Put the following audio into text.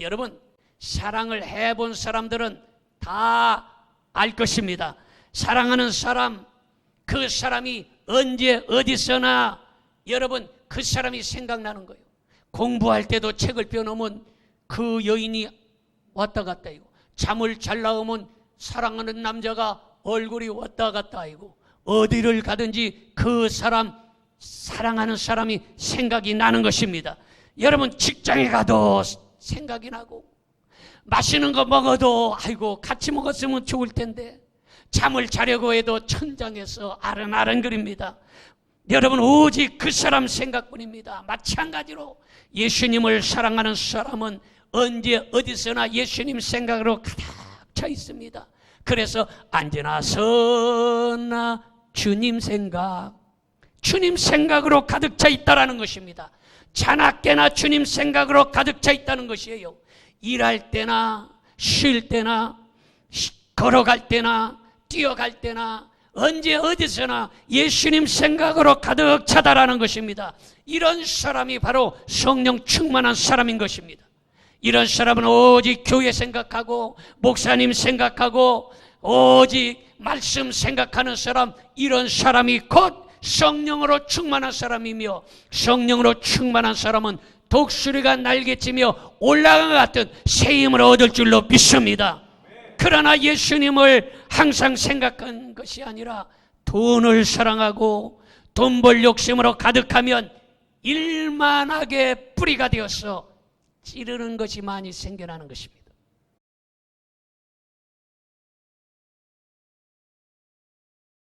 여러분 사랑을 해본 사람들은 다 알 것입니다. 사랑하는 사람 그 사람이 언제 어디서나 여러분 그 사람이 생각나는 거예요. 공부할 때도 책을 펴놓으면 그 여인이 왔다 갔다 이고 잠을 잘 나오면 사랑하는 남자가 얼굴이 왔다 갔다 이고 어디를 가든지 그 사람 사랑하는 사람이 생각이 나는 것입니다. 여러분 직장에 가도 생각이 나고 맛있는 거 먹어도 아이고 같이 먹었으면 좋을 텐데 잠을 자려고 해도 천장에서 아른아른거립니다. 여러분 오직 그 사람 생각뿐입니다. 마찬가지로 예수님을 사랑하는 사람은 언제 어디서나 예수님 생각으로 가득 차 있습니다. 그래서 언제나 서나 주님 생각, 주님 생각으로 가득 차 있다라는 것입니다. 자나깨나 주님 생각으로 가득 차 있다는 것이에요. 일할 때나 쉴 때나 시- 걸어갈 때나 뛰어갈 때나 언제 어디서나 예수님 생각으로 가득 차다라는 것입니다. 이런 사람이 바로 성령 충만한 사람인 것입니다. 이런 사람은 오직 교회 생각하고 목사님 생각하고 오직 말씀 생각하는 사람 이런 사람이 곧 성령으로 충만한 사람이며 성령으로 충만한 사람은 독수리가 날개치며 올라간 것 같은 새 힘을 얻을 줄로 믿습니다. 그러나 예수님을 항상 생각한 것이 아니라 돈을 사랑하고 돈 벌 욕심으로 가득하면 일만하게 뿌리가 되어서 찌르는 것이 많이 생겨나는 것입니다.